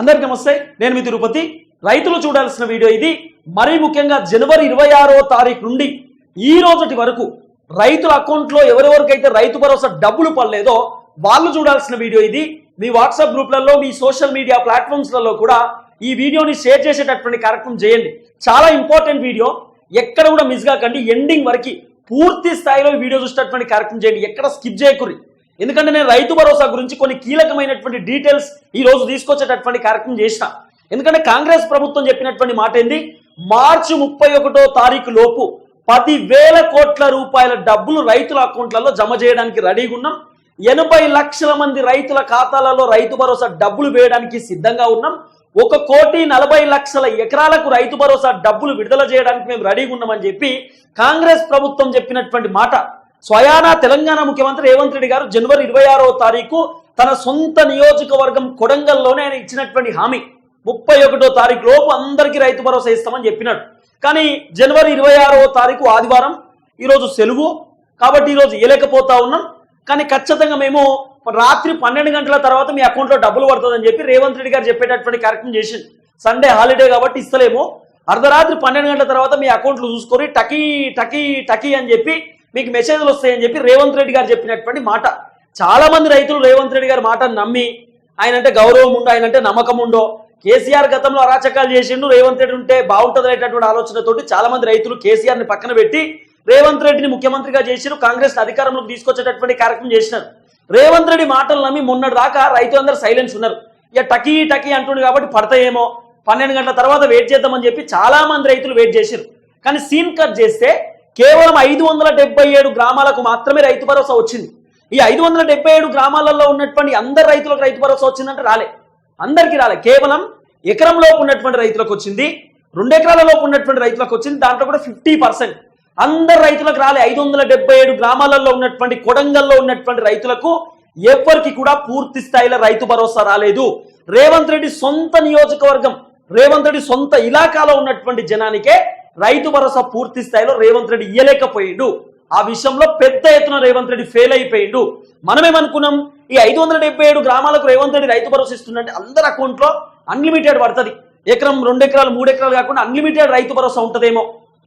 అందరికీ నమస్తే నేను మీ తిరుపతి. రైతులు చూడాల్సిన వీడియో ఇది. మరీ ముఖ్యంగా జనవరి ఇరవై ఆరో తారీఖు నుండి ఈ రోజుటి వరకు రైతుల అకౌంట్లో ఎవరెవరికైతే రైతు భరోసా డబ్బులు పడలేదో వాళ్ళు చూడాల్సిన వీడియో ఇది. మీ వాట్సాప్ గ్రూప్లలో మీ సోషల్ మీడియా ప్లాట్ఫామ్స్లలో కూడా ఈ వీడియోని షేర్ చేసేటటువంటి కార్యక్రమం చేయండి. చాలా ఇంపార్టెంట్ వీడియో. ఎక్కడ కూడా మిస్ కాకండి. ఎండింగ్ వరకు పూర్తి స్థాయిలో వీడియో చూసేటటువంటి కార్యక్రమం చేయండి. ఎక్కడ స్కిప్ చేయకుర్రి ఎందుకంటే నేను రైతు భరోసా గురించి కొన్ని కీలకమైనటువంటి డీటెయిల్స్ ఈ రోజు తీసుకొచ్చేటటువంటి కార్యక్రమం చేసిన. ఎందుకంటే కాంగ్రెస్ ప్రభుత్వం చెప్పినటువంటి మాట ఏంది? మార్చి ముప్పై ఒకటో తారీఖు లోపు పది వేల కోట్ల రూపాయల డబ్బులు రైతుల అకౌంట్లలో జమ చేయడానికి రెడీగా ఉన్నాం. ఎనభై లక్షల మంది రైతుల ఖాతాలలో రైతు భరోసా డబ్బులు వేయడానికి సిద్ధంగా ఉన్నాం. ఒక కోటి నలభై లక్షల ఎకరాలకు రైతు భరోసా డబ్బులు విడుదల చేయడానికి మేము రెడీగా ఉన్నామని చెప్పి కాంగ్రెస్ ప్రభుత్వం చెప్పినటువంటి మాట. స్వయానా తెలంగాణ ముఖ్యమంత్రి రేవంత్ రెడ్డి గారు జనవరి ఇరవై ఆరో తారీఖు తన సొంత నియోజకవర్గం కొడంగల్లోనే ఆయన ఇచ్చినటువంటి హామీ. ముప్పై ఒకటో తారీఖు లోపు అందరికీ రైతు భరోసా ఇస్తామని చెప్పినాడు. కానీ జనవరి ఇరవై ఆరో తారీఖు ఆదివారం ఈరోజు సెలవు. కాబట్టి ఈరోజు ఇయలేకపోతా ఉన్నాం. కానీ ఖచ్చితంగా మేము రాత్రి పన్నెండు గంటల తర్వాత మీ అకౌంట్లో డబ్బులు పడుతుందని చెప్పి రేవంత్ రెడ్డి గారు చెప్పేటటువంటి కార్యక్రమం చేసింది సండే హాలిడే కాబట్టి ఇస్తలేము. అర్ధరాత్రి పన్నెండు గంటల తర్వాత మీ అకౌంట్లు చూసుకొని టకీ టకీ టకీ అని చెప్పి మీకు మెసేజ్లు వస్తాయని చెప్పి రేవంత్ రెడ్డి గారు చెప్పినటువంటి మాట. చాలా మంది రైతులు రేవంత్ రెడ్డి గారి మాటను నమ్మి ఆయన అంటే గౌరవం ఉండో ఆయన అంటే నమ్మకం ఉండో కేసీఆర్ గతంలో అరాచకాలు చేసిండు రేవంత్ రెడ్డి ఉంటే బాగుంటుంది అనేటటువంటి ఆలోచనతోటి చాలామంది రైతులు కేసీఆర్ని పక్కన పెట్టి రేవంత్ రెడ్డిని ముఖ్యమంత్రిగా చేసిరు కాంగ్రెస్ అధికారంలోకి తీసుకొచ్చేటటువంటి కార్యక్రమం చేసినారు. రేవంత్ రెడ్డి మాటలు నమ్మి మొన్నటి దాకా రైతులందరూ సైలెన్స్ ఉన్నారు. ఇక టకీ టకీ అంటుండు కాబట్టి పడతాయేమో పన్నెండు గంటల తర్వాత వెయిట్ చేద్దామని చెప్పి చాలా మంది రైతులు వెయిట్ చేశారు కానీ సీన్ కట్ చేస్తే కేవలం ఐదు వందల డెబ్బై ఏడు గ్రామాలకు మాత్రమే రైతు భరోసా వచ్చింది. ఈ ఐదు వందల డెబ్బై ఏడు గ్రామాలలో ఉన్నటువంటి అందరు రైతులకు రైతు భరోసా వచ్చిందంటే రాలే. అందరికీ రాలే. కేవలం ఎకరంలోపు ఉన్నటువంటి రైతులకు వచ్చింది. రెండు ఎకరాల లోపు ఉన్నటువంటి రైతులకు వచ్చింది. దాంట్లో కూడా ఫిఫ్టీ పర్సెంట్. అందరు రైతులకు రాలే. ఐదు వందల డెబ్బై ఏడు గ్రామాలలో ఉన్నటువంటి కొడంగల్లో ఉన్నటువంటి రైతులకు ఎవరికి కూడా పూర్తి స్థాయిలో రైతు భరోసా రాలేదు. రేవంత్ రెడ్డి సొంత నియోజకవర్గం రేవంత్ రెడ్డి సొంత ఇలాకాలో ఉన్నటువంటి జనానికే రైతు భరోసా పూర్తి స్థాయిలో రేవంత్ రెడ్డి ఇయ్యలేకపోయిండు. ఆ విషయంలో పెద్ద ఎత్తున రేవంత్ రెడ్డి ఫెయిల్ అయిపోయిండు. మనమేమనుకున్నాం? ఈ ఐదు వందల డెబ్బై ఏడు గ్రామాలకు రేవంత్ రెడ్డి రైతు భరోసా ఇస్తుందంటే అందరి అకౌంట్లో అన్లిమిటెడ్ పడుతుంది. ఎకరం రెండు ఎకరాలు మూడు ఎకరాలు కాకుండా అన్లిమిటెడ్ రైతు భరోసా ఉంటుందేమో.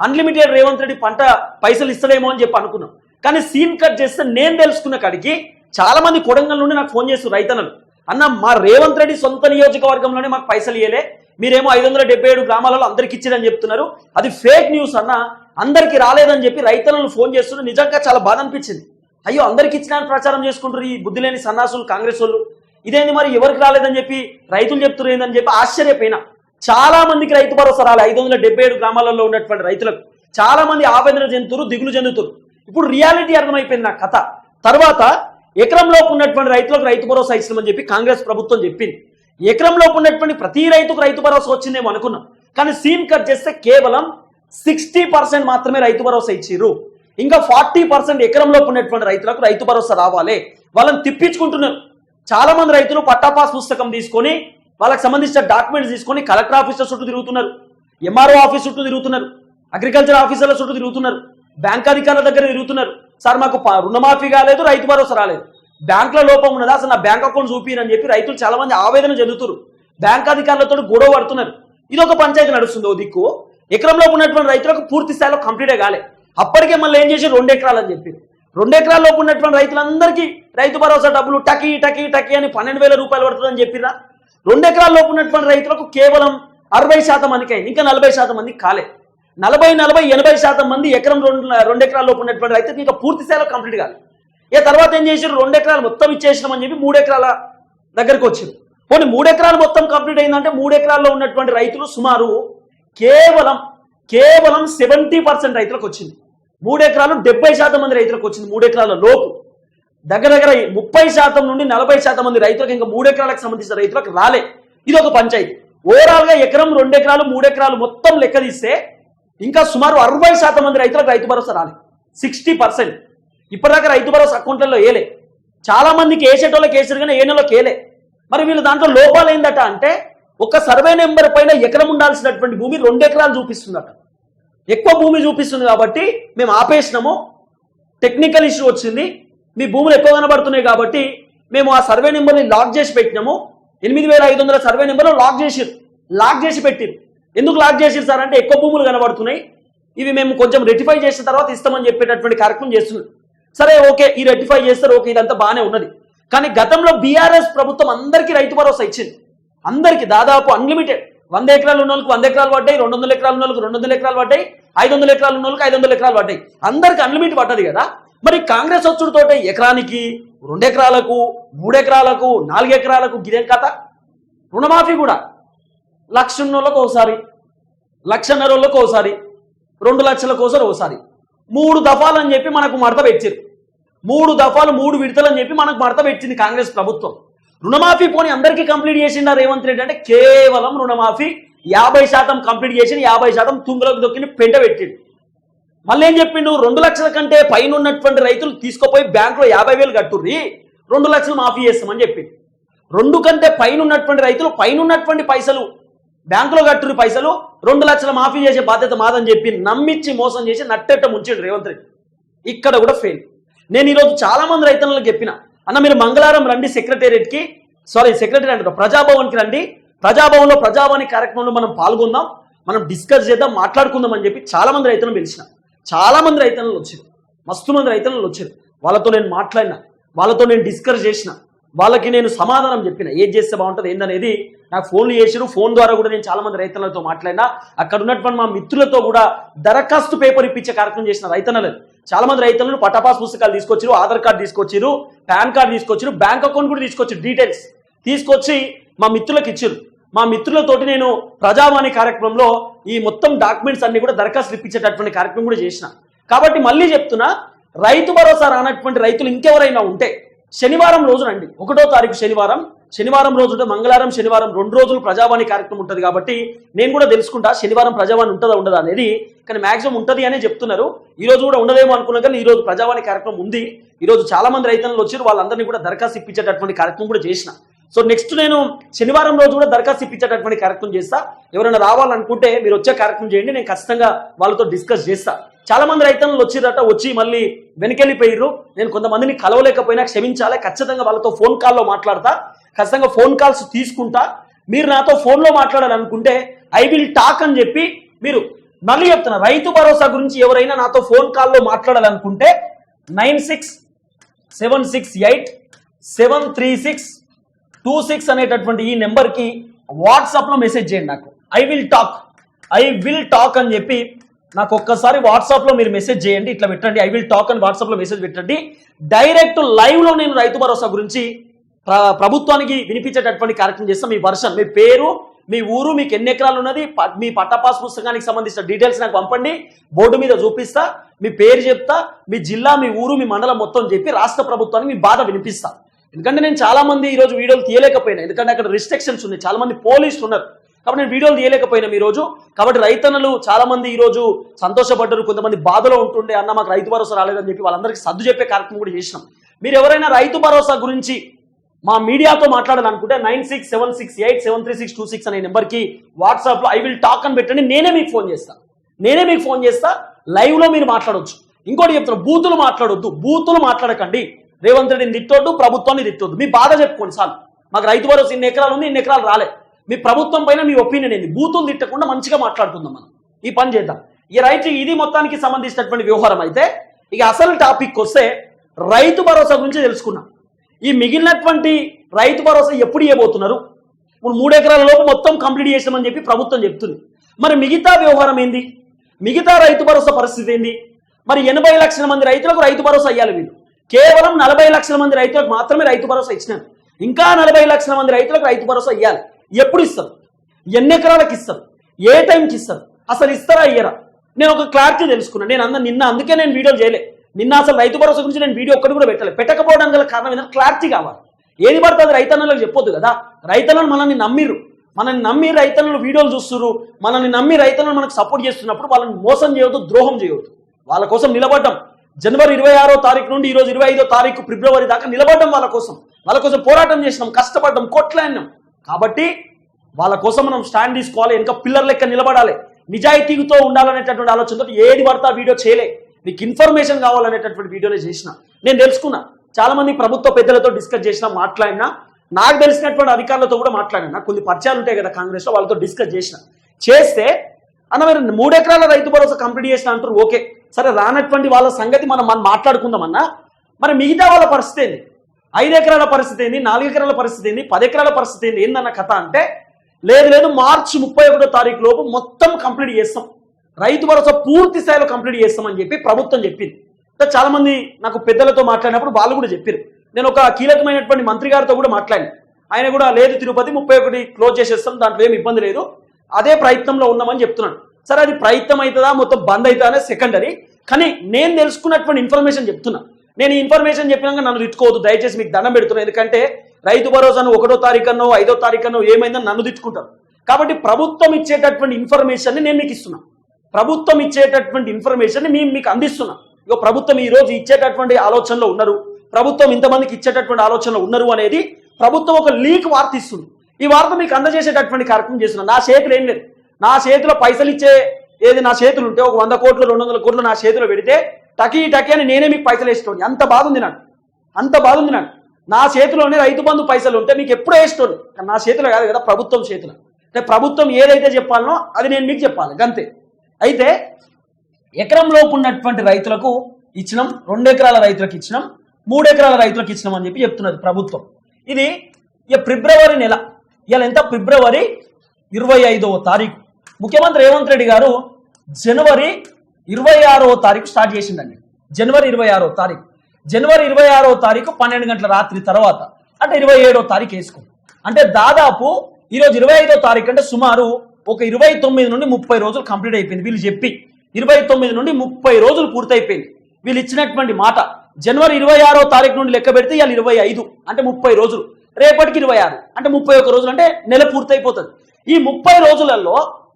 అన్లిమిటెడ్ రేవంత్ రెడ్డి పంట పైసలు ఇస్తలేమో అని చెప్పి అనుకున్నాం. కానీ సీన్ కట్ చేస్తే నేను తెలుసుకున్న కాడికి చాలా మంది కొడంగల్ నుండి నాకు ఫోన్ చేస్తారు రైతన్నలు. అన్న మా రేవంత్ రెడ్డి సొంత నియోజకవర్గంలోనే మాకు పైసలు ఇయ్యలే. మీరేమో ఐదు వందల డెబ్బై ఏడు గ్రామాలలో అందరికి ఇచ్చిరని చెప్తున్నారు. అది ఫేక్ న్యూస్ అన్న అందరికీ రాలేదని చెప్పి రైతులను ఫోన్ చేస్తున్న నిజంగా చాలా బాధ అనిపించింది. అయ్యో అందరికి ఇచ్చినా ప్రచారం చేసుకుంటారు ఈ బుద్ధి లేని సన్నాసులు కాంగ్రెస్ వాళ్ళు. ఇదేంది మరి ఎవరికి రాలేదని చెప్పి రైతులు చెప్తున్నారు ఏందని చెప్పి ఆశ్చర్యపోయినా. చాలా మందికి రైతు భరోసా రాలే ఐదు వందల డెబ్బై ఏడు గ్రామాలలో ఉన్నటువంటి రైతులకు. చాలా మంది ఆవేదన చెందుతురు దిగులు చెందుతురు ఇప్పుడు రియాలిటీ అర్థమైపోయింది నా కథ. తర్వాత ఎకరంలోకి ఉన్నటువంటి రైతులకు రైతు భరోసా ఇస్తామని చెప్పి కాంగ్రెస్ ప్రభుత్వం చెప్పింది. ఎకరంలోపు ఉన్నటువంటి ప్రతి రైతుకు రైతు భరోసా వచ్చిందేమో అనుకున్నాం. కానీ సీన్ కట్ చేస్తే కేవలం సిక్స్టీ పర్సెంట్ మాత్రమే రైతు భరోసా ఇచ్చిర్రు. ఇంకా ఫార్టీ పర్సెంట్ ఎకరంలోపు ఉన్నటువంటి రైతులకు రైతు భరోసా రావాలి. వాళ్ళని తిప్పించుకుంటున్నారు. చాలా మంది రైతులు పట్టాపాస్ పుస్తకం తీసుకొని వాళ్ళకి సంబంధించిన డాక్యుమెంట్స్ తీసుకొని కలెక్టర్ ఆఫీసర్ చుట్టూ తిరుగుతున్నారు. ఎంఆర్ఓ ఆఫీస్ చుట్టూ తిరుగుతున్నారు. అగ్రికల్చర్ ఆఫీసర్ల చుట్టూ తిరుగుతున్నారు. బ్యాంక్ అధికారుల దగ్గర తిరుగుతున్నారు. సార్ మాకు రుణమాఫీ కాలేదు రైతు భరోసా రాలేదు. బ్యాంకుల లోపం ఉన్నదా? అసలు నా బ్యాంక్ అకౌంట్ చూపిరని చెప్పి రైతులు చాలా మంది ఆవేదన చెందుతున్నారు బ్యాంక్ అధికారులతో గొడవ పడుతున్నారు. ఇది ఒక పంచాయతీ నడుస్తుంది ఓ దిక్కు? ఎకరంలో ఉన్నటువంటి రైతులకు పూర్తి స్థాయిలో కంప్లీటే కాలే. అప్పటికే మళ్ళీ ఏం చేసి రెండు ఎకరాలు అని చెప్పి. రెండు ఎకరాల ఉన్నటువంటి రైతులందరికీ రైతు భరోసా డబ్బులు టకీ టకీ టకీ అని పన్నెండు వేల రూపాయలు పడుతుందని చెప్పిరా రెండు ఎకరాల లోపు ఉన్నటువంటి రైతులకు కేవలం అరవై శాతం మందికే ఇంకా నలభై శాతం మంది కాలే. నలభై నలభై ఎనభై శాతం మంది ఎకరం రెండు రెండు ఎకరాల ఉన్నటువంటి రైతులకు ఇంకా పూర్తి స్థాయిలో కంప్లీట్ కాలేదు ఏ తర్వాత ఏం చేసారు రెండు ఎకరాలు మొత్తం ఇచ్చేసినామని చెప్పి మూడు ఎకరాల దగ్గరికి వచ్చింది పోనీ మూడు ఎకరాలు మొత్తం కంప్లీట్ అయిందంటే మూడు ఎకరాల్లో ఉన్నటువంటి రైతులు సుమారు కేవలం కేవలం సెవెంటీ పర్సెంట్ రైతులకు వచ్చింది. మూడు ఎకరాలు డెబ్బై శాతం మంది రైతులకు వచ్చింది మూడు ఎకరాల లోపు. దగ్గర దగ్గర ముప్పై శాతం నుండి నలభై శాతం మంది రైతులకు ఇంకా మూడు ఎకరాలకు సంబంధించిన రైతులకు రాలే. ఇది ఒక పంచాయతీ. ఓవరాల్గా ఎకరం రెండు ఎకరాలు మూడు ఎకరాలు మొత్తం లెక్క తీస్తే ఇంకా సుమారు అరవై శాతం మంది రైతులకు రైతు భరోసా రాలే. Sixty percent. ఇప్పటిదాకా రైతు భరోసా అకౌంట్లలో ఏలే. చాలా మందికి వేసేటోళ్ళకి వేసారు కానీ ఏ నెలలో కేలే. మరి వీళ్ళు దాంట్లో లోపాలు ఏందట అంటే ఒక సర్వే నెంబర్ పైన ఎకరం ఉండాల్సినటువంటి భూమి రెండు ఎకరాలు చూపిస్తుందట. ఎక్కువ భూమి చూపిస్తుంది కాబట్టి మేము ఆపేసినాము. టెక్నికల్ ఇష్యూ వచ్చింది. మీ భూములు ఎక్కువ కనబడుతున్నాయి కాబట్టి మేము ఆ సర్వే నెంబర్ని లాక్ చేసి పెట్టినాము. ఎనిమిది వేల ఐదు వందల సర్వే నెంబర్లో లాక్ చేసిరు లాక్ చేసి పెట్టిరు ఎందుకు లాక్ చేసిరు సార్? అంటే ఎక్కువ భూములు కనబడుతున్నాయి. ఇవి మేము కొంచెం రెటిఫై చేసిన తర్వాత ఇస్తామని చెప్పేటటువంటి కార్యక్రమం చేస్తున్నాం సరే ఓకే ఈ రెటిఫై చేస్తారు ఓకే ఇదంతా బాగానే ఉన్నది. కానీ గతంలో బీఆర్ఎస్ ప్రభుత్వం అందరికీ రైతు భరోసా ఇచ్చింది. అందరికీ దాదాపు అన్లిమిటెడ్ వంద ఎకరాలు ఉన్న వాళ్ళకి వంద ఎకరాలు పడ్డాయి రెండు వందల ఎకరాలు ఉన్న వాళ్ళకి రెండు వందల ఎకరాలు పడ్డాయి ఐదు వందల ఎకరాలు ఉన్న వాళ్ళకి ఐదు వందల ఎకరాలు పడ్డాయి. అందరికి అన్లిమిట్ పడ్డది కదా? మరి కాంగ్రెస్ వచ్చుడుతోటే ఎకరానికి రెండు ఎకరాలకు మూడు ఎకరాలకు నాలుగు ఎకరాలకు గిరేం కథ? రుణమాఫీ కూడా. లక్ష ఉన్నోళ్ళకు ఒకసారి లక్షన్నర ఒకసారి రెండు లక్షల కోసం ఒకసారి మూడు దఫాలు అని చెప్పి మనకు మడత పెట్టారు. మూడు దఫాలు మూడు విడతలు అని చెప్పి మనకు మడత పెట్టింది కాంగ్రెస్ ప్రభుత్వం. రుణమాఫీ పోని అందరికీ కంప్లీట్ చేసిందా రేవంత్ రెడ్డి అంటే కేవలం రుణమాఫీ యాభై శాతం కంప్లీట్ చేసి యాభై శాతం తుంగలోకి దొక్కిని పెంట పెట్టిండు. మళ్ళీ ఏం చెప్పిండు? రెండు లక్షల కంటే పైన ఉన్నటువంటి రైతులు తీసుకుపోయి బ్యాంకులో యాభై వేలు కట్టుర్రి రెండు లక్షలు మాఫీ చేస్తామని చెప్పింది రెండు కంటే పైన ఉన్నటువంటి రైతులు పైన ఉన్నటువంటి పైసలు బ్యాంకులో కట్టుర్రి పైసలు రెండు లక్షల మాఫీ చేసే బాధ్యత మాదని చెప్పి నమ్మిచ్చి మోసం చేసి నట్టెట్ట ముంచిండు రేవంత్ రెడ్డి. ఇక్కడ కూడా ఫెయిల్ నేను ఈరోజు చాలా మంది చెప్పిన అన్న మీరు మంగళవారం రండి సెక్రటేరియట్కి. సారీ సెక్రటరీ అంటే ప్రజాభవన్కి రండి. ప్రజాభవన్లో ప్రజావాణి కార్యక్రమంలో మనం పాల్గొందాం మనం డిస్కస్ చేద్దాం మాట్లాడుకుందాం అని చెప్పి చాలా మంది రైతులను పిలిచిన. చాలా మంది రైతులను వచ్చారు. మస్తు మంది రైతులను వచ్చారు. వాళ్ళతో నేను మాట్లాడినా వాళ్ళతో నేను డిస్కస్ చేసిన వాళ్ళకి నేను సమాధానం చెప్పిన. ఏం చేస్తే బాగుంటుంది ఏందనేది నాకు ఫోన్లు చేసిరు ఫోన్ ద్వారా కూడా నేను చాలా మంది రైతులతో మాట్లాడినా. అక్కడ ఉన్నటువంటి మా మిత్రులతో కూడా దరఖాస్తు పేపర్ ఇప్పించే కార్యక్రమం చేసిన రైతన్నలేదు చాలా మంది రైతులను పటాపాస్ పుస్తకాలు తీసుకొచ్చారు ఆధార్ కార్డు తీసుకొచ్చారు పాన్ కార్డు తీసుకొచ్చారు బ్యాంక్ అకౌంట్ కూడా తీసుకొచ్చారు డీటెయిల్స్ తీసుకొచ్చి మా మిత్రులకు ఇచ్చారు. మా మిత్రులతోటి నేను ప్రజావాణి కార్యక్రమంలో ఈ మొత్తం డాక్యుమెంట్స్ అన్ని కూడా దరఖాస్తు ఇప్పించేటటువంటి కార్యక్రమం కూడా చేసిన. కాబట్టి మళ్ళీ చెప్తున్నా రైతు భరోసా రానటువంటి రైతులు ఇంకెవరైనా ఉంటే శనివారం రోజునండి ఒకటో తారీఖు శనివారం శనివారం రోజు మంగళవారం శనివారం రెండు రోజులు ప్రజావాణి కార్యక్రమం ఉంటుంది కాబట్టి నేను కూడా తెలుసుకుంటా శనివారం ప్రజావాణి ఉంటుందా ఉండదా అనేది. కానీ మాక్సిమం ఉంటుంది అనే చెప్తున్నారు. ఈ రోజు కూడా ఉండదేమో అనుకున్నా కానీ ఈ రోజు ప్రజావాణి కార్యక్రమం ఉంది. ఈ రోజు చాలా మంది రైతులు వచ్చారు. వాళ్ళందరినీ కూడా దరఖాస్తు ఇప్పించేటటువంటి కార్యక్రమం కూడా చేసిన. సో నెక్స్ట్ నేను శనివారం రోజు కూడా దరఖాస్తు ఇప్పించేటటువంటి కార్యక్రమం చేస్తా. ఎవరైనా రావాలనుకుంటే మీరు వచ్చే కార్యక్రమం చేయండి. నేను ఖచ్చితంగా వాళ్ళతో డిస్కస్ చేస్తా. చాలా మంది రైతన్నులు వచ్చిరట వచ్చి మళ్ళీ వెనకెళ్ళిపోయారు నేను కొంతమందిని కలవలేకపోయినా క్షమించాలి. ఖచ్చితంగా వాళ్ళతో ఫోన్ కాల్లో మాట్లాడతా. ఖచ్చితంగా ఫోన్ కాల్స్ తీసుకుంటా. మీరు నాతో ఫోన్లో మాట్లాడాలనుకుంటే ఐ విల్ టాక్ అని చెప్పి మీరు మళ్ళీ చెప్తున్నా. రైతు భరోసా గురించి ఎవరైనా నాతో ఫోన్ కాల్లో మాట్లాడాలనుకుంటే nine six seven six eight seven three six two six అనేటటువంటి ఈ నెంబర్కి వాట్సాప్లో మెసేజ్ చేయండి నాకు. I will talk I will talk అని చెప్పి నాకు ఒక్కసారి వాట్సాప్లో మీరు మెసేజ్ చేయండి. ఇట్లా పెట్టండి. ఐ విల్ టాక్ అని వాట్సాప్లో మెసేజ్ పెట్టండి. డైరెక్ట్ లైవ్లో నేను రైతు భరోసా గురించి ప్రభుత్వానికి వినిపించేటటువంటి కార్యక్రమం చేస్తాం. మీ వర్షన్ మీ పేరు మీ ఊరు మీకు ఎన్ని ఎకరాలు ఉన్నది ప- మీ పట్టపాస్ పుస్తకానికి సంబంధించిన డీటెయిల్స్ నాకు పంపండి. బోర్డు మీద చూపిస్తా మీ పేరు చెప్తా మీ జిల్లా మీ ఊరు మీ మండలం మొత్తం చెప్పి రాష్ట్ర ప్రభుత్వానికి మీ బాధ వినిపిస్తా. ఎందుకంటే నేను చాలా మంది ఈ రోజు వీడియోలు తీయలేకపోయినా. ఎందుకంటే అక్కడ రిస్ట్రిక్షన్స్ ఉన్నాయి. చాలా మంది పోలీసులు ఉన్నారు. కాబట్టి నేను వీడియోలు తీయలేకపోయినా మీ రోజు. కాబట్టి రైతన్నలు చాలా మంది ఈ రోజు సంతోషపడ్డారు. కొంతమంది బాధలో ఉంటుండే అన్న మాకు రైతు భరోసా రాలేదని చెప్పి వాళ్ళందరికీ సర్దు చెప్పే కార్యక్రమం కూడా చేసినాం. మీరు ఎవరైనా రైతు భరోసా గురించి మా మీడియాతో మాట్లాడాలనుకుంటే nine six seven six eight seven three six two six అనే నెంబర్కి వాట్సాప్లో ఐ విల్ టాక్ అని పెట్టండి నేనే మీకు ఫోన్ చేస్తా. నేనే మీకు ఫోన్ చేస్తా లైవ్లో మీరు మాట్లాడొచ్చు. ఇంకోటి చెప్తున్నా బూతులు మాట్లాడొద్దు బూతులు మాట్లాడకండి. రేవంత్ రెడ్డిని తిట్టొద్దు ప్రభుత్వాన్ని తిట్టొద్దు. మీ బాధ చెప్పుకోండి సార్ మాకు రైతు భరోసా ఇన్ని ఎకరాలు ఉంది ఇన్ని ఎకరాలు రాలే. మీ ప్రభుత్వం పైన మీ ఒపీనియన్ ఏంది? బూతులు తిట్టకుండా మంచిగా మాట్లాడుకుందాం మనం. ఈ పని చేద్దాం. ఈ రైతు ఇది మొత్తానికి సంబంధించినటువంటి వ్యవహారం అయితే ఇక అసలు టాపిక్ వస్తే రైతు భరోసా గురించి తెలుసుకున్నాం. ఈ మిగిలినటువంటి రైతు భరోసా ఎప్పుడు ఇవ్వబోతున్నారు ఇప్పుడు మూడు ఎకరాల లోపు మొత్తం కంప్లీట్ చేసామని చెప్పి ప్రభుత్వం చెప్తుంది. మరి మిగతా వ్యవహారం ఏంది? మిగతా రైతు భరోసా పరిస్థితి ఏంది? మరి ఎనభై లక్షల మంది రైతులకు రైతు భరోసా అయ్యాలి వీళ్ళు. కేవలం నలభై లక్షల మంది రైతులకు మాత్రమే రైతు భరోసా ఇచ్చినారు. ఇంకా నలభై లక్షల మంది రైతులకు రైతు భరోసా ఇవ్వాలి ఎప్పుడు ఇస్తారు? ఎన్ని ఎకరాలకు ఇస్తారు? ఏ టైంకి ఇస్తారు? అసలు ఇస్తారా ఇయ్యరా? నేను ఒక క్లారిటీ తెలుసుకున్నాను నేను అంద నిన్న అందుకే నేను వీడియోలు చేయలే. నిన్న అసలు రైతు భరోసా గురించి నేను వీడియో ఒక్కటి కూడా పెట్టలేదు. పెట్టకపోవడం గల కారణం ఏంటంటే క్లారిటీ కావాలి. ఏది పడుతుంది రైతన్నలకు చెప్పొద్దు కదా. రైతన్నలు మనల్ని నమ్మిర్రు. మనల్ని నమ్మి రైతన్నలు వీడియోలు చూస్తున్నారు మనల్ని నమ్మి రైతన్నలు మనకు సపోర్ట్ చేస్తున్నప్పుడు వాళ్ళని మోసం చేయవద్దు ద్రోహం చేయవద్దు వాళ్ళ కోసం నిలబడ్డం. జనవరి ఇరవై ఆరో తారీఖు నుండి ఈరోజు ఇరవై ఐదో తారీఖు ఫిబ్రవరి దాకా నిలబడ్డం వాళ్ళ కోసం. వాళ్ళ కోసం పోరాటం చేసినాం కష్టపడ్డం కొట్లాడినాం. కాబట్టి వాళ్ళ కోసం మనం స్టాండ్ తీసుకోవాలి ఇంకా పిల్లర్ లెక్క నిలబడాలి. నిజాయితీతో ఉండాలనేటటువంటి ఆలోచనతో ఏది పడతా వీడియో చేయలే. మీకు ఇన్ఫర్మేషన్ కావాలనేటటువంటి వీడియోనే చేసిన. నేను తెలుసుకున్నా. చాలా మంది ప్రభుత్వ పెద్దలతో డిస్కస్ చేసిన మాట్లాడినా నాకు తెలిసినటువంటి అధికారులతో కూడా మాట్లాడినా నాకు కొన్ని పరిచయాలు ఉంటాయి కదా కాంగ్రెస్లో వాళ్ళతో డిస్కస్ చేసిన. చేస్తే అన్న మీరు మూడెకరాల రైతు భరోసా కంప్లీట్ చేసిన అంటారు ఓకే. సరే రానటువంటి వాళ్ళ సంగతి మనం మనం మాట్లాడుకుందామన్నా మరి మిగతా వాళ్ళ పరిస్థితి ఏంది? ఐదు ఎకరాల పరిస్థితి ఏంది? నాలుగు ఎకరాల పరిస్థితి ఏంది? పది ఎకరాల పరిస్థితి ఏంది? ఏందన్న కథ అంటే లేదు లేదు మార్చి ముప్పై ఒకటో తారీఖు లోపు మొత్తం కంప్లీట్ చేస్తాం. రైతు భరోసా పూర్తి స్థాయిలో కంప్లీట్ చేస్తామని చెప్పి ప్రభుత్వం చెప్పింది. అంటే చాలా మంది నాకు పెద్దలతో మాట్లాడినప్పుడు వాళ్ళు కూడా చెప్పారు నేను ఒక కీలకమైనటువంటి మంత్రి గారితో కూడా మాట్లాడాను. ఆయన కూడా లేదు తిరుపతి ముప్పై ఒకటి క్లోజ్ చేసేస్తాం దాంట్లో ఏమి ఇబ్బంది లేదు. అదే ప్రయత్నంలో ఉన్నామని చెప్తున్నాను సరే అది ప్రయత్నం అవుతుందా? మొత్తం బంద్ అవుతుందా అనేది సెకండరీ కానీ నేను తెలుసుకున్నటువంటి ఇన్ఫర్మేషన్ చెప్తున్నా. నేను ఈ ఇన్ఫర్మేషన్ చెప్పినాక నన్ను తిట్టుకోవద్దు. దయచేసి మీకు దండం పెడుతున్నాను ఎందుకంటే రైతు భరోసాను ఒకటో తారీఖునో ఐదో తారీఖునో ఏమైందని నన్ను తిట్టుకుంటారు. కాబట్టి ప్రభుత్వం ఇచ్చేటటువంటి ఇన్ఫర్మేషన్ని నేను మీకు ఇస్తున్నాను ప్రభుత్వం ఇచ్చేటటువంటి ఇన్ఫర్మేషన్ మేము మీకు అందిస్తున్నాం. ఇక ప్రభుత్వం ఈ రోజు ఇచ్చేటటువంటి ఆలోచనలో ఉన్నారు. ప్రభుత్వం ఇంతమందికి ఇచ్చేటటువంటి ఆలోచనలో ఉన్నారు అనేది ప్రభుత్వం ఒక లీక్ వార్త ఇస్తుంది. ఈ వార్త మీకు అందజేసేటటువంటి కార్యక్రమం చేస్తున్నాను నా చేతులు ఏం లేదు. నా చేతిలో పైసలు ఇచ్చే ఏది నా చేతులు ఉంటే ఒక వంద కోట్లు రెండు వందల కోట్లు నా చేతిలో పెడితే టకీ టకీ అని నేనే మీకు పైసలు వేసుకోండి అంత బాధ ఉంది నాకు. అంత బాధ ఉంది నాకు. నా చేతిలోనే రైతు బంధు పైసలు ఉంటే మీకు ఎప్పుడో వేసుకోండి నా చేతిలో కాదు కదా ప్రభుత్వం చేతిలో. అంటే ప్రభుత్వం ఏదైతే చెప్పాలనో అది నేను మీకు చెప్పాలి. అంతే. అయితే ఎకరం లోపు ఉన్నటువంటి రైతులకు ఇచ్చినాం రెండు ఎకరాల రైతులకు ఇచ్చినాం మూడు ఎకరాల రైతులకు ఇచ్చినాం అని చెప్పి చెప్తున్నది ప్రభుత్వం. ఇది ఇక ఫిబ్రవరి నెల ఇవాళ ఎంత? ఫిబ్రవరి ఇరవై ఐదవ తారీఖు. ముఖ్యమంత్రి రేవంత్ రెడ్డి గారు జనవరి ఇరవై ఆరవ తారీఖు స్టార్ట్ చేసిండండి. జనవరి ఇరవై ఆరో తారీఖు. జనవరి ఇరవై ఆరో తారీఖు పన్నెండు గంటల రాత్రి తర్వాత అంటే ఇరవై ఏడో తారీఖు వేసుకో. అంటే దాదాపు ఈరోజు ఇరవై ఐదో తారీఖు అంటే సుమారు ఒక ఇరవై తొమ్మిది నుండి ముప్పై రోజులు కంప్లీట్ అయిపోయింది. వీళ్ళు చెప్పి ఇరవై తొమ్మిది నుండి ముప్పై రోజులు పూర్తయిపోయింది. వీళ్ళు ఇచ్చినటువంటి మాట జనవరి ఇరవై ఆరో తారీఖు నుండి లెక్క పెడితే ఇవాళ ఇరవై ఐదు అంటే ముప్పై రోజులు. రేపటికి ఇరవై ఆరు అంటే ముప్పై ఒక్క రోజులు అంటే నెల పూర్తయిపోతుంది. ఈ ముప్పై రోజులలో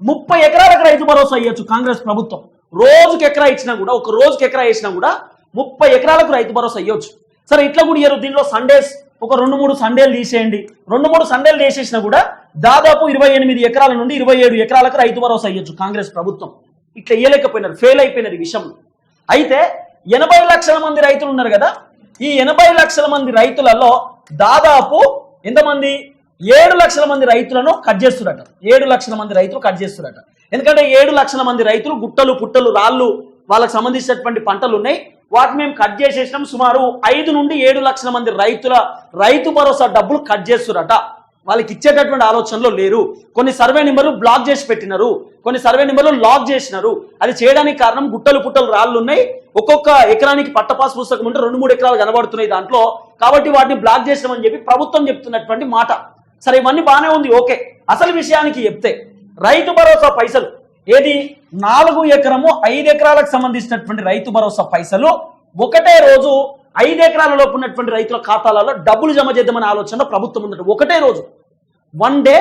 ముప్పై ఎకరాలకు రైతు భరోసా ఇవ్వచ్చు కాంగ్రెస్ ప్రభుత్వం. రోజుకి ఎకరా ఇచ్చినా కూడా ఒక రోజుకి ఎకరా వేసినా కూడా ముప్పై ఎకరాలకు రైతు భరోసా ఇవ్వచ్చు సరే ఇట్లా కూడా ఇయ్యరు. దీనిలో సండేస్ ఒక రెండు మూడు సండేలు తీసేయండి. రెండు మూడు సండేలు తీసేసినా కూడా దాదాపు ఇరవై ఎనిమిది ఎకరాల నుండి ఇరవై ఏడు ఎకరాలకు రైతు భరోసా ఇవ్వచ్చు కాంగ్రెస్ ప్రభుత్వం. ఇట్లా ఇయ్యలేకపోయినారు ఫెయిల్ అయిపోయినారు ఈ విషయం అయితే ఎనభై లక్షల మంది రైతులు ఉన్నారు కదా ఈ ఎనభై లక్షల మంది రైతులలో దాదాపు ఎంతమంది? ఏడు లక్షల మంది రైతులను కట్ చేస్తున్నట ఏడు లక్షల మంది రైతులు కట్ చేస్తున్నట ఎందుకంటే ఏడు లక్షల మంది రైతులు గుట్టలు పుట్టలు రాళ్ళు వాళ్ళకి సంబంధించినటువంటి పంటలు ఉన్నాయి. వాటిని మేము కట్ చేసేసినాం. సుమారు ఐదు నుండి ఏడు లక్షల మంది రైతుల రైతు భరోసా డబ్బులు కట్ చేస్తురట. వాళ్ళకి ఇచ్చేటటువంటి ఆలోచనలో లేరు. కొన్ని సర్వే నెంబర్లు బ్లాక్ చేసి పెట్టినారు. కొన్ని సర్వే నెంబర్లు లాక్ చేసినారు. అది చేయడానికి కారణం గుట్టలు పుట్టలు రాళ్ళు ఉన్నాయి. ఒక్కొక్క ఎకరానికి పట్టపాస్ పుస్తకం ఉంటే రెండు మూడు ఎకరాలు కనబడుతున్నాయి దాంట్లో. కాబట్టి వాటిని బ్లాక్ చేసినామని చెప్పి ప్రభుత్వం చెప్తున్నటువంటి మాట. సరే ఇవన్నీ బాగానే ఉంది ఓకే. అసలు విషయానికి చెప్తే రైతు భరోసా పైసలు ఏది? నాలుగు ఎకరము ఐదు ఎకరాలకు సంబంధించినటువంటి రైతు భరోసా పైసలు. ఒకటే రోజు ఐదు ఎకరాల లోపు ఉన్నటువంటి రైతుల ఖాతాలలో డబ్బులు జమ చేద్దామనే ఆలోచన ప్రభుత్వం ఉందట ఒకటే రోజు. వన్ డే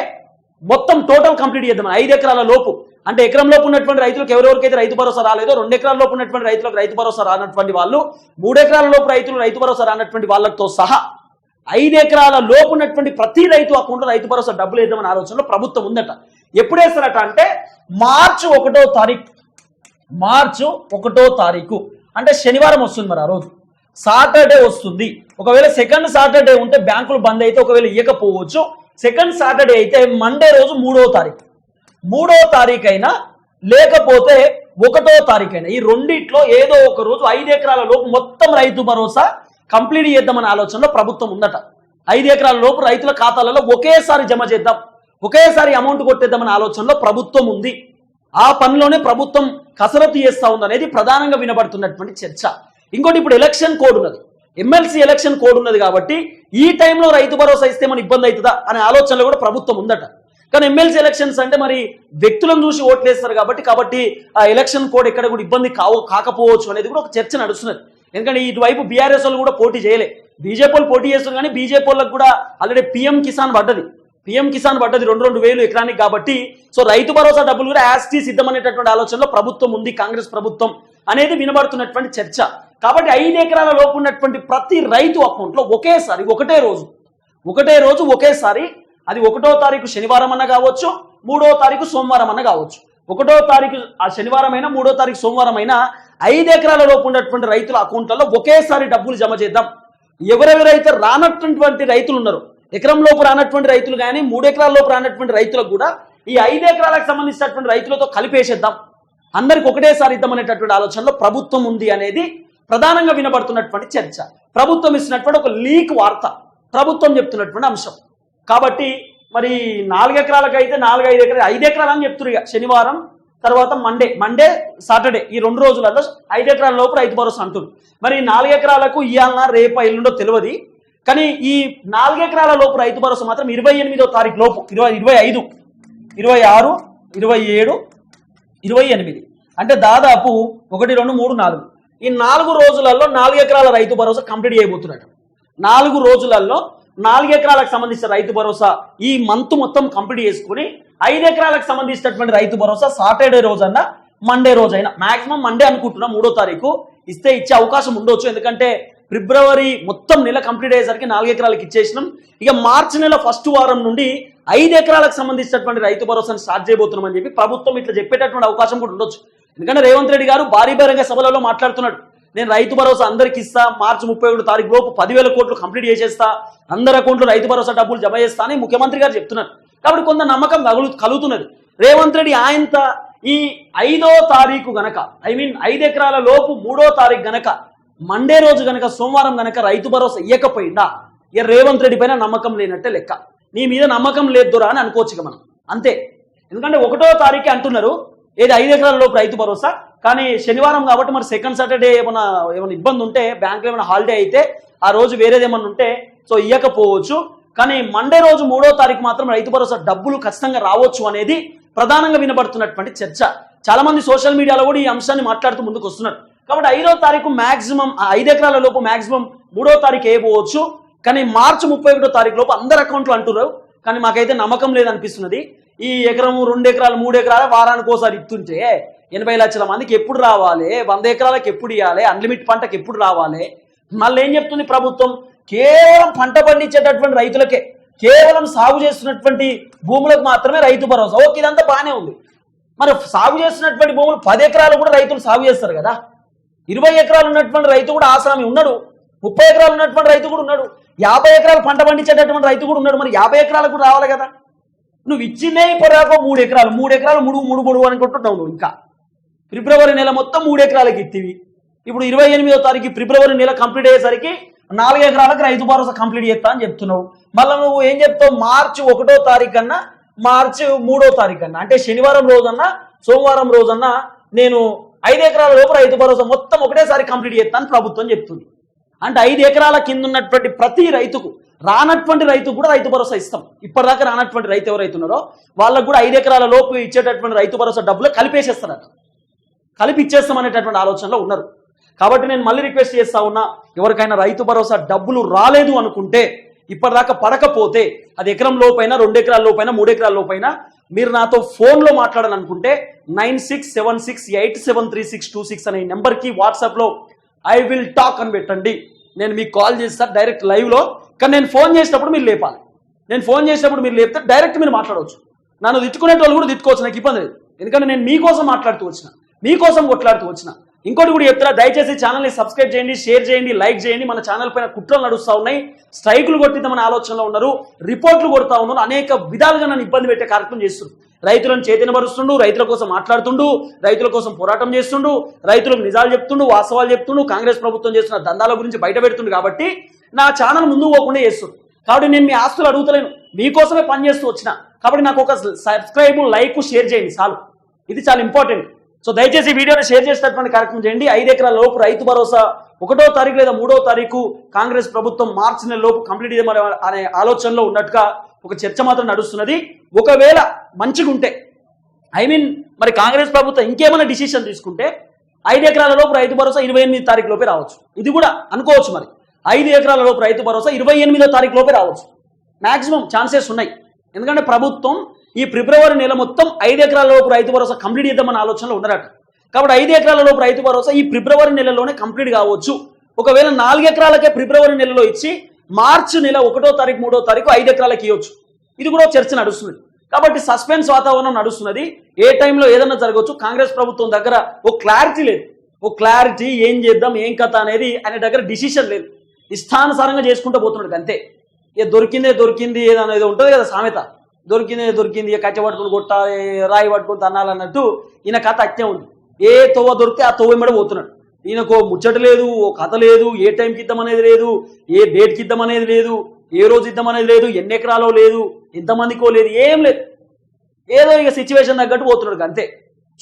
మొత్తం టోటల్ కంప్లీట్ చేద్దాం. ఐదు ఎకరాల లోపు. అంటే ఎకరం లోపు ఉన్నటువంటి రైతులకు ఎవరెవరికైతే రైతు భరోసా రాలేదో రెండు ఎకరాల లోపు ఉన్నటువంటి రైతులకు రైతు భరోసా రానటువంటి వాళ్ళు మూడు ఎకరాల లోపు రైతులు రైతు భరోసా రానటువంటి వాళ్ళతో సహా ఐదు ఎకరాల లోపు ఉన్నటువంటి ప్రతి రైతు అకౌంట్లో రైతు భరోసా డబ్బులు వేద్దామని ఆలోచనలో ప్రభుత్వం ఉందట. ఎప్పుడు వేస్తారట అంటే మార్చి ఒకటో తారీఖు. మార్చు ఒకటో తారీఖు. అంటే శనివారం వస్తుంది మరి ఆ రోజు. సాటర్డే వస్తుంది. ఒకవేళ సెకండ్ సాటర్డే ఉంటే బ్యాంకులు బంద్ అయితే ఒకవేళ ఇవ్వకపోవచ్చు సెకండ్ సాటర్డే అయితే మండే రోజు మూడో తారీఖు. మూడో తారీఖు అయినా లేకపోతే ఒకటో తారీఖు అయినా ఈ రెండిట్లో ఏదో ఒక రోజు ఐదు ఎకరాల లోపు మొత్తం రైతు భరోసా కంప్లీట్ చేద్దామనే ఆలోచనలో ప్రభుత్వం ఉందట. ఐదు ఎకరాల లోపు రైతుల ఖాతాలలో ఒకేసారి జమ చేద్దాం. ఒకేసారి అమౌంట్ కొట్టేద్దామనే ఆలోచనలో ప్రభుత్వం ఉంది. ఆ పనిలోనే ప్రభుత్వం కసరత్తు చేస్తూ ఉందనేది ప్రధానంగా వినబడుతున్నటువంటి చర్చ. ఇంకోటి ఇప్పుడు ఎలక్షన్ కోడ్ ఉన్నది. ఎమ్మెల్సీ ఎలక్షన్ కోడ్ ఉన్నది కాబట్టి ఈ టైంలో రైతు భరోసా ఇస్తే మన ఇబ్బంది అవుతుందా అనే ఆలోచనలో కూడా ప్రభుత్వం ఉందట. కానీ ఎమ్మెల్సీ ఎలక్షన్స్ అంటే మరి వ్యక్తులను చూసి ఓట్లేస్తారు కాబట్టి కాబట్టి ఆ ఎలక్షన్ కోడ్ ఎక్కడ కూడా ఇబ్బంది కావు కాకపోవచ్చు అనేది కూడా ఒక చర్చ నడుస్తున్నది. ఎందుకంటే ఇటువైపు బీఆర్ఎస్ వాళ్ళు కూడా పోటీ చేయలే. బీజేపీ వాళ్ళు పోటీ చేస్తున్నారు కానీ బీజేపీ వాళ్ళకి కూడా ఆల్రెడీ పీఎం కిసాన్ పడ్డది. పీఎం కిసాన్ పడ్డది రెండు రెండు వేలు ఎకరానికి కాబట్టి సో రైతు భరోసా డబ్బులు కూడా యాస్టీ సిద్ధమనేటటువంటి ఆలోచనలో ప్రభుత్వం ఉంది కాంగ్రెస్ ప్రభుత్వం. అనేది వినబడుతున్నటువంటి చర్చ. కాబట్టి ఐదు ఎకరాల లోపు ఉన్నటువంటి ప్రతి రైతు అకౌంట్లో ఒకేసారి ఒకటే రోజు ఒకటే రోజు ఒకేసారి అది ఒకటో తారీఖు శనివారం అన్న కావచ్చు మూడో తారీఖు సోమవారం అన్న కావచ్చు. ఒకటో తారీఖు ఆ శనివారం అయినా మూడో తారీఖు సోమవారం అయినా ఐదు ఎకరాల లోపు ఉన్నటువంటి రైతుల అకౌంట్లలో ఒకేసారి డబ్బులు జమ చేద్దాం. ఎవరెవరైతే రానటువంటి రైతులు ఉన్నారు ఎకరం లోపు రానటువంటి రైతులు కానీ మూడు ఎకరాల లోపు రానటువంటి రైతులకు కూడా ఈ ఐదు ఎకరాలకు సంబంధించినటువంటి రైతులతో కలిపేసేద్దాం. అందరికి ఒకటేసారి ఇద్దామనేటటువంటి ఆలోచనలో ప్రభుత్వం ఉంది అనేది ప్రధానంగా వినబడుతున్నటువంటి చర్చ. ప్రభుత్వం ఇచ్చినటువంటి ఒక లీక్ వార్త ప్రభుత్వం చెప్తున్నటువంటి అంశం. కాబట్టి మరి నాలుగు ఎకరాలకు అయితే నాలుగు ఐదు ఎకరాలు ఐదు ఎకరాలు అని చెప్తున్నారు ఇక. శనివారం తర్వాత మండే మండే సాటర్డే ఈ రెండు రోజులలో ఐదు ఎకరాల లోపు రైతు భరోసా అంటుంది మరి నాలుగు ఎకరాలకు ఇవాళ రేపు ఎల్లుండో తెలియదు. కానీ ఈ నాలుగు ఎకరాల లోపు రైతు భరోసా మాత్రం ఇరవై ఎనిమిదో తారీఖు లోపు ఇరవై ఇరవై ఐదు ఇరవై ఆరు ఇరవై ఏడు ఇరవై ఎనిమిది. అంటే దాదాపు ఒకటి రెండు మూడు నాలుగు. ఈ నాలుగు రోజులలో నాలుగు ఎకరాల రైతు భరోసా కంప్లీట్ చేయబోతున్నాడు నాలుగు రోజులలో నాలుగు ఎకరాలకు సంబంధించిన రైతు భరోసా ఈ మంత్ మొత్తం కంప్లీట్ చేసుకుని ఐదు ఎకరాలకు సంబంధించినటువంటి రైతు భరోసా సాటర్డే రోజన్నా మండే రోజైనా. మాక్సిమం మండే అనుకుంటున్నా మూడో తారీఖు. ఇస్తే ఇచ్చే అవకాశం ఉండొచ్చు. ఎందుకంటే ఫిబ్రవరి మొత్తం నెల కంప్లీట్ అయ్యేసరికి నాలుగు ఎకరాలకు ఇచ్చేసినాం. ఇక మార్చి నెల ఫస్ట్ వారం నుండి ఐదు ఎకరాలకు సంబంధించినటువంటి రైతు భరోసాను స్టార్ట్ చేయబోతున్నామని చెప్పి ప్రభుత్వం ఇట్లా చెప్పేటటువంటి అవకాశం కూడా ఉండొచ్చు. ఎందుకంటే రేవంత్ రెడ్డి గారు భారీ బహిరంగ సభలలో మాట్లాడుతున్నాడు. నేను రైతు భరోసా అందరికి ఇస్తా మార్చి ముప్పై ఒకటి తారీఖు లోపు పదివేల కోట్లు కంప్లీట్ చేసేస్తా అందరి అకౌంట్లో రైతు భరోసా డబ్బులు జమ చేస్తా అని ముఖ్యమంత్రి గారు చెప్తున్నారు. కాబట్టి కొంత నమ్మకం తగులు కలుగుతున్నది. రేవంత్ రెడ్డి ఆయన ఈ ఐదో తారీఖు గనక ఐ మీన్ ఐదు ఎకరాల లోపు మూడో తారీఖు గనక మండే రోజు గనక సోమవారం గనక రైతు భరోసా ఇయ్యకపోయిందా ఇక రేవంత్ రెడ్డి పైన నమ్మకం లేనట్టే లెక్క. నీ మీద నమ్మకం లేదురా అని అనుకోవచ్చు మనం. అంతే. ఎందుకంటే ఒకటో తారీఖు అంటున్నారు ఏది ఐదు ఎకరాల లోపు రైతు భరోసా. కానీ శనివారం కాబట్టి మరి సెకండ్ సాటర్డే ఏమైనా ఏమైనా ఇబ్బంది ఉంటే బ్యాంకులో ఏమైనా హాలిడే అయితే ఆ రోజు వేరేది ఏమైనా ఉంటే సో ఇవ్వకపోవచ్చు కానీ మండే రోజు మూడో తారీఖు మాత్రం రైతు భరోసా డబ్బులు ఖచ్చితంగా రావచ్చు అనేది ప్రధానంగా వినబడుతున్నటువంటి చర్చ. చాలా మంది సోషల్ మీడియాలో కూడా ఈ అంశాన్ని మాట్లాడుతూ ముందుకు వస్తున్నారు కాబట్టి ఐదో తారీఖు మ్యాక్సిమం ఐదు ఎకరాల లోపు మాక్సిమం మూడో తారీఖు వేయబోవచ్చు కానీ మార్చి ముప్పై ఒకటో తారీఖు లోపు అందరు అకౌంట్లు అంటున్నారు కానీ మాకైతే నమ్మకం లేదనిపిస్తున్నది. ఈ ఎకరము రెండు ఎకరాలు మూడు ఎకరాలు వారానికి ఒకసారి ఇస్తుంటే ఎనభై లక్షల మందికి ఎప్పుడు రావాలి? వంద ఎకరాలకు ఎప్పుడు ఇవ్వాలి అన్లిమిట్ పంటకు ఎప్పుడు రావాలి? మళ్ళీ ఏం చెప్తుంది ప్రభుత్వం? కేవలం పంట పండించేటటువంటి రైతులకే కేవలం సాగు చేస్తున్నటువంటి భూములకు మాత్రమే రైతు భరోసా. ఓకే ఇదంతా బాగానే ఉంది. మరి సాగు చేస్తున్నటువంటి భూములు పది ఎకరాలు కూడా రైతులు సాగు చేస్తారు కదా? ఇరవై ఎకరాలు ఉన్నటువంటి రైతు కూడా ఆసామి ఉన్నాడు. ముప్పై ఎకరాలు ఉన్నటువంటి రైతు కూడా ఉన్నాడు. యాభై ఎకరాలు పంట పండించేటటువంటి రైతు కూడా ఉన్నాడు. మరి యాభై ఎకరాలకు కూడా రావాలి కదా. నువ్వు ఇచ్చినే ఇప్పటిదాకా మూడు ఎకరాలు. మూడు ఎకరాలు మూడు మూడు మూడు అనుకుంటున్నావు నువ్వు ఇంకా. ఫిబ్రవరి నెల మొత్తం మూడు ఎకరాలకి ఇత్తివి ఇప్పుడు ఇరవై ఎనిమిదో తారీఖు ఫిబ్రవరి నెల కంప్లీట్ అయ్యేసరికి నాలుగు ఎకరాలకు రైతు భరోసా కంప్లీట్ చేస్తా అని చెప్తున్నావు. మళ్ళీ నువ్వు ఏం చెప్తావు? మార్చి ఒకటో తారీఖు కన్నా మార్చి మూడో తారీఖు కన్నా అంటే శనివారం రోజన్నా సోమవారం రోజన్నా నేను ఐదు ఎకరాల లోపు రైతు భరోసా మొత్తం ఒకటేసారి కంప్లీట్ చేస్తాను ప్రభుత్వం చెప్తుంది. అంటే ఐదు ఎకరాల కింద ఉన్నటువంటి ప్రతి రైతుకు రానటువంటి రైతు కూడా రైతు భరోసా ఇస్తాం. ఇప్పటిదాకా రానటువంటి రైతు ఎవరైతే ఉన్నారో వాళ్ళకు కూడా ఐదు ఎకరాల లోపు ఇచ్చేటటువంటి రైతు భరోసా డబ్బులు కలిపేసేస్తారట. కలిపి ఇచ్చేస్తాం అనేటటువంటి ఆలోచనలో ఉన్నారు. కాబట్టి నేను మళ్ళీ రిక్వెస్ట్ చేస్తా ఉన్నా ఎవరికైనా రైతు భరోసా డబ్బులు రాలేదు అనుకుంటే ఇప్పటిదాకా పడకపోతే అది ఎకరం లోపైన రెండు ఎకరాల లోపైన మూడు ఎకరాల లోపైన మీరు నాతో ఫోన్లో మాట్లాడాలనుకుంటే nine six seven six eight seven three six two six అనే నెంబర్కి వాట్సాప్లో ఐ విల్ టాక్ అని పెట్టండి. నేను మీకు కాల్ చేస్తాను డైరెక్ట్ లైవ్లో కానీ నేను ఫోన్ చేసినప్పుడు మీరు లేపాలి. నేను ఫోన్ చేసినప్పుడు మీరు లేపితే డైరెక్ట్ మీరు మాట్లాడవచ్చు. నన్ను తిట్టుకునేటోళ్ళు కూడా తిట్టుకోవచ్చు నాకు ఇబ్బంది లేదు. ఎందుకంటే నేను మీకోసం మాట్లాడుతూ వచ్చిన మీకోసం కొట్లాడుతూ వచ్చిన. ఇంకోటి కూడా చెప్తారా దయచేసి ఛానల్ని సబ్స్క్రైబ్ చేయండి షేర్ చేయండి లైక్ చేయండి. మన ఛానల్ పైన కుట్రలు నడుస్తూ ఉన్నాయి. స్ట్రైకులు కొట్టిద్దామని ఆలోచనలో ఉన్నారు. రిపోర్ట్లు కొడతా ఉన్నారు. అనేక విధాలుగా నన్ను ఇబ్బంది పెట్టే కార్యక్రమం చేస్తున్నారు. రైతులను చైతన్యపరుస్తుండు రైతుల కోసం మాట్లాడుతుండు రైతుల కోసం పోరాటం చేస్తుండు రైతులకు నిజాలు చెప్తుండు వాస్తవాలు చెప్తుండు కాంగ్రెస్ ప్రభుత్వం చేస్తున్న దందాల గురించి బయట పెడుతుండు కాబట్టి నా ఛానల్ ముందుకు పోకుండా చేస్తుంది కాబట్టి నేను మీ ఆస్తులు అడుగుతలేను. మీకోసమే పనిచేస్తూ వచ్చిన. కాబట్టి నాకు ఒక సబ్స్క్రైబ్ లైక్ షేర్ చేయండి చాలు. ఇది చాలా ఇంపార్టెంట్. సో దయచేసి వీడియోని షేర్ చేసేటటువంటి కార్యక్రమం చేయండి. ఐదు ఎకరాల లోపు రైతు భరోసా ఒకటో తారీఖు లేదా మూడో తారీఖు కాంగ్రెస్ ప్రభుత్వం మార్చి నెల లోపు కంప్లీట్ చేయమని అనే ఆలోచనలో ఉన్నట్టుగా ఒక చర్చ మాత్రం నడుస్తున్నది. ఒకవేళ మంచిగా ఉంటే ఐ మీన్ మరి కాంగ్రెస్ ప్రభుత్వం ఇంకేమైనా డిసిషన్ తీసుకుంటే ఐదు ఎకరాల లోపు రైతు భరోసా ఇరవై ఎనిమిది తారీఖు లోపే రావచ్చు. ఇది కూడా అనుకోవచ్చు మరి. ఐదు ఎకరాల లోపు రైతు భరోసా ఇరవై ఎనిమిదో తారీఖు లోపే రావచ్చు. మాక్సిమం ఛాన్సెస్ ఉన్నాయి. ఎందుకంటే ప్రభుత్వం ఈ ఫిబ్రవరి నెల మొత్తం ఐదు ఎకరాల లోపు రైతు భరోసా కంప్లీట్ చేద్దామన్న ఆలోచనలో ఉన్నారట. కాబట్టి ఐదు ఎకరాల లోపు రైతు భరోసా ఈ ఫిబ్రవరి నెలలోనే కంప్లీట్ కావచ్చు. ఒకవేళ నాలుగు ఎకరాలకే ఫిబ్రవరి నెలలో ఇచ్చి మార్చి నెల ఒకటో తారీఖు మూడో తారీఖు ఐదు ఎకరాలకి ఇవ్వచ్చు. ఇది కూడా ఒక చర్చ నడుస్తుంది. కాబట్టి సస్పెన్స్ వాతావరణం నడుస్తున్నది. ఏ టైంలో ఏదైనా జరగవచ్చు కాంగ్రెస్ ప్రభుత్వం దగ్గర ఓ క్లారిటీ లేదు. ఓ క్లారిటీ ఏం చేద్దాం ఏం కథ అనేది ఆయన దగ్గర డిసిషన్ లేదు. ఇష్టానుసారంగా చేసుకుంటూ పోతున్నాడు అంతే. ఏ దొరికిందే దొరికింది ఏదనేది ఏదో ఉంటుంది కదా సామెత. దొరికిందే దొరికింది ఇక కట్టె పట్టుకుని కొట్టాలి రాయి పట్టుకుని తన్నాలి అన్నట్టు ఈయన కథ అట్నే ఉంది. ఏ తొవ్వ దొరికితే ఆ తొవ్వ మీద పోతున్నాడు. ఈయనకు ఓ ముచ్చట లేదు ఓ కథ లేదు ఏ టైంకి ఇద్దాం అనేది లేదు ఏ డేట్కి ఇద్దాం అనేది లేదు ఏ రోజు ఇద్దాం అనేది లేదు ఎన్ని ఎకరాలో లేదు ఎంతమందికో లేదు ఏం లేదు. ఏదో ఇక సిచ్యువేషన్ తగ్గట్టు పోతున్నాడు అంతే.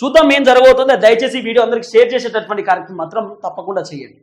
చూద్దాం ఏం జరగబోతుందో దయచేసి వీడియో అందరికి షేర్ చేసేటటువంటి కార్యక్రమం మాత్రం తప్పకుండా చేయండి.